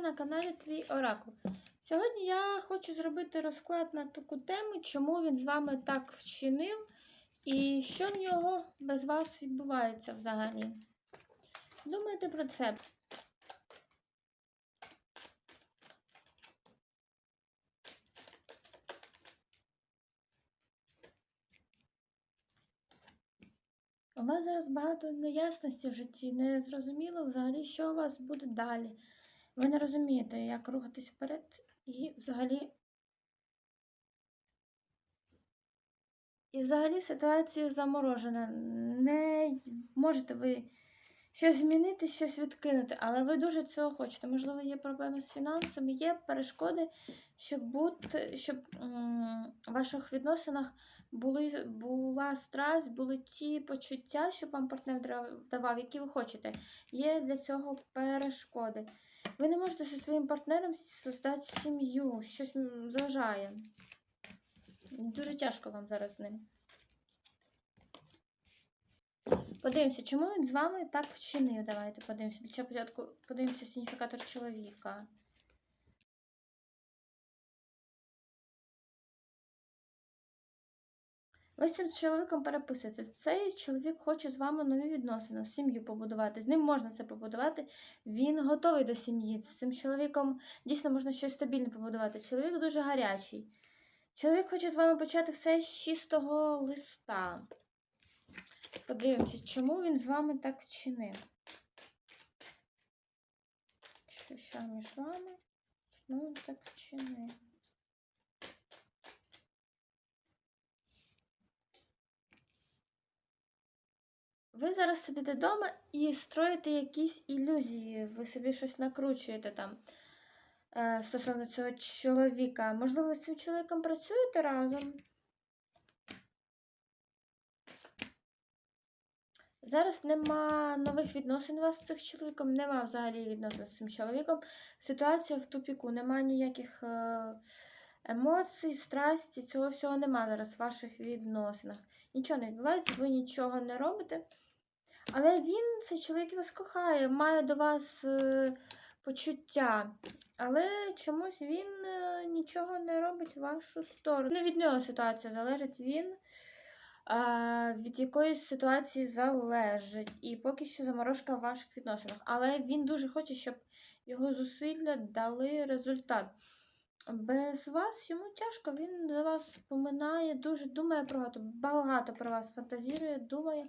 на каналі Твій Оракул. Сьогодні я хочу зробити розклад на таку тему, чому він з вами так вчинив і що в нього без вас відбувається взагалі. Думайте про це. У вас зараз багато неясності в житті, не зрозуміло взагалі, що у вас буде далі. Ви не розумієте, як рухатись вперед і взагалі. І взагалі ситуація заморожена. Не можете ви щось змінити, щось відкинути, але ви дуже цього хочете. Можливо, є проблеми з фінансами, є перешкоди, щоб бути, щоб в ваших відносинах були, була страсть, були ті почуття, щоб вам партнер давав, які ви хочете. Є для цього перешкоди. Ви не можете зі своїм партнером создати сім'ю, щось заважає. Дуже тяжко вам зараз з ним. Подивимося, чому він з вами так вчинив. Давайте подивимося. Для чого спочатку подивимося сигніфікатор чоловіка. Ви з цим чоловіком переписуєте. Цей чоловік хоче з вами нові відносини, сім'ю побудувати. З ним можна це побудувати. Він готовий до сім'ї. З цим чоловіком дійсно можна щось стабільне побудувати. Чоловік дуже гарячий. Чоловік хоче з вами почати все з чистого листа. Подивимося, чому він з вами так вчинив. Що, що між вами? Чому він так вчинив? Ви зараз сидите вдома і строїте якісь ілюзії. Ви собі щось накручуєте там е, стосовно цього чоловіка. Можливо, ви з цим чоловіком працюєте разом? Зараз нема нових відносин у вас з цим чоловіком, нема взагалі відносин з цим чоловіком. Ситуація в тупіку, нема ніяких е, емоцій, страсті, цього всього нема зараз в ваших відносинах. Нічого не відбувається, ви нічого не робите. Але він, цей чоловік вас кохає, має до вас е, почуття. Але чомусь він е, нічого не робить в вашу сторону. Не від нього ситуація залежить він. е, Від якоїсь ситуації залежить. І поки що заморожка в ваших відносинах. Але він дуже хоче, щоб його зусилля дали результат. Без вас йому тяжко, він за вас споминає, дуже думає про багато про вас фантазірує, думає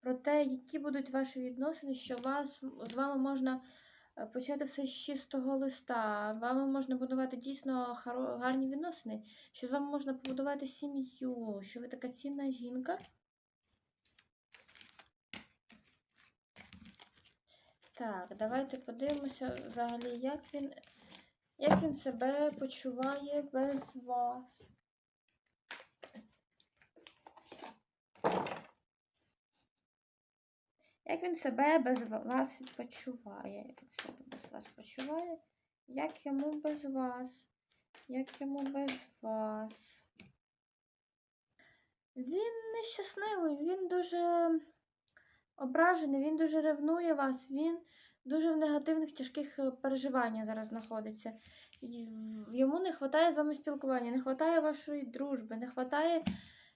про те, які будуть ваші відносини, що вас, з вами можна е, почати все з чистого листа. Вами можна будувати дійсно гарні відносини, що з вами можна побудувати сім'ю, що ви така цінна жінка. Так, давайте подивимося взагалі, як він, як він себе почуває без вас. Як він себе без вас почуває? Як він себе без вас почуває? Як йому без вас? Як йому без вас? Він нещасливий, він дуже ображений, він дуже ревнує вас, він дуже в негативних тяжких е, переживаннях зараз знаходиться. Йому не вистачає з вами спілкування, не вистачає вашої дружби, не вистачає.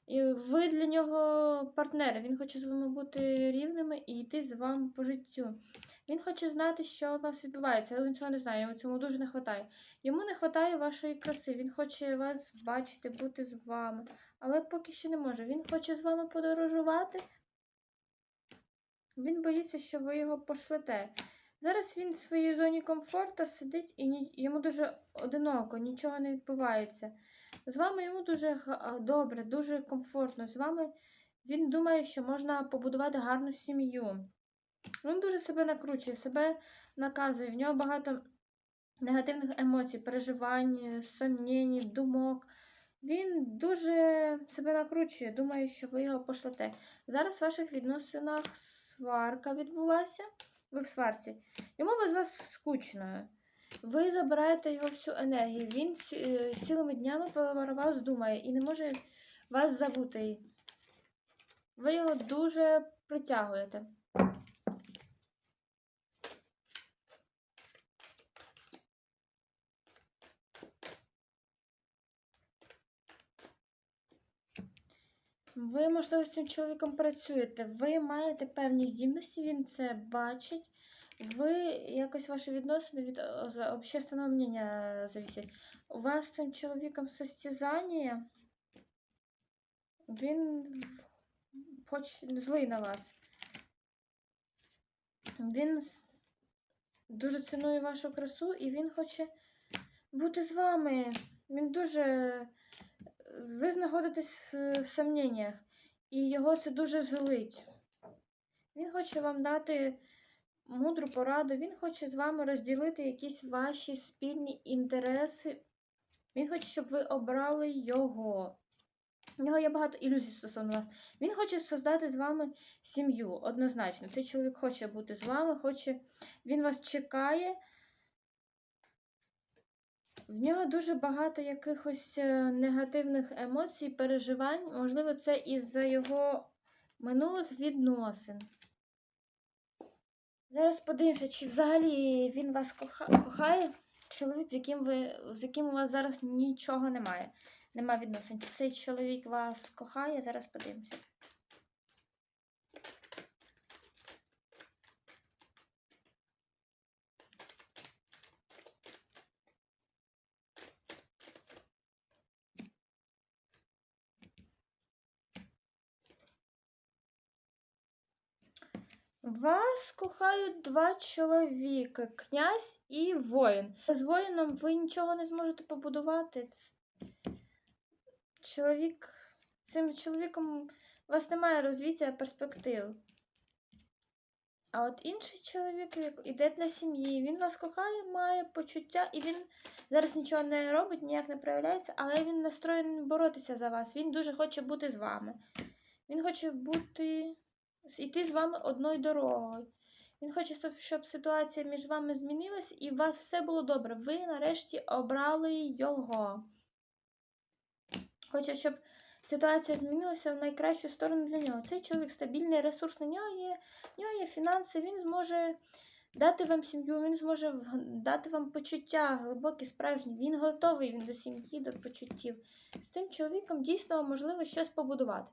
І ви для нього партнери. Він хоче з вами бути рівними і йти з вами по життю. Він хоче знати, що у вас відбувається, але він цього не знає, йому цьому дуже не вистачає. Йому не вистачає вашої краси, він хоче вас бачити, бути з вами, але поки що не може. Він хоче з вами подорожувати. Він боїться, що ви його пошлете. Зараз він в своїй зоні комфорту сидить і йому дуже одиноко, нічого не відбувається. З вами йому дуже добре, дуже комфортно. З вами він думає, що можна побудувати гарну сім'ю. Він дуже себе накручує, себе наказує. В нього багато негативних емоцій, переживань, сумнінь, думок. Він дуже себе накручує, думає, що ви його пошлете. Зараз в ваших відносинах сварка відбулася. Ви в сварці. Йому без вас скучно. Ви забираєте його всю енергію. Він е, цілими днями про вас думає і не може вас забути. Ви його дуже притягуєте. Ви, можливо, з цим чоловіком працюєте, ви маєте певні здібності, він це бачить. Ви якось ваші відносини від е, общественного мнення зависять. У вас з цим чоловіком состязання. Він хоч злий на вас. Він дуже цінує вашу красу і він хоче бути з вами. Він дуже. Ви знаходитесь в сомненнях, і його це дуже злить. Він хоче вам дати мудру пораду, він хоче з вами розділити якісь ваші спільні інтереси. Він хоче, щоб ви обрали його. У нього є багато ілюзій стосовно вас. Він хоче создати з вами сім'ю, однозначно. Цей чоловік хоче бути з вами, хоче. Він вас чекає. В нього дуже багато якихось е, негативних емоцій, переживань. Можливо, це із-за його минулих відносин. Зараз подивимося, чи взагалі він вас коха- кохає. Чоловік, з яким ви, з яким у вас зараз нічого немає. Нема відносин. Чи цей чоловік вас кохає? Зараз подивимося. Вас кохають два чоловіки князь і воїн. З воїном ви нічого не зможете побудувати. Чоловік. Цим чоловіком у вас немає розвиття перспектив. А от інший чоловік іде для сім'ї, він вас кохає, має почуття, і він зараз нічого не робить, ніяк не проявляється, але він настроєний боротися за вас. Він дуже хоче бути з вами. Він хоче бути йти з вами одною дорогою. Він хоче, щоб- ситуація між вами змінилась і у вас все було добре. Ви нарешті обрали його. Хоче, щоб ситуація змінилася в найкращу сторону для нього. Цей чоловік стабільний, ресурсний, в нього є, в нього є фінанси, він зможе дати вам сім'ю, він зможе дати вам почуття глибокі, справжні. Він готовий він до сім'ї, до почуттів. З тим чоловіком дійсно можливо щось побудувати.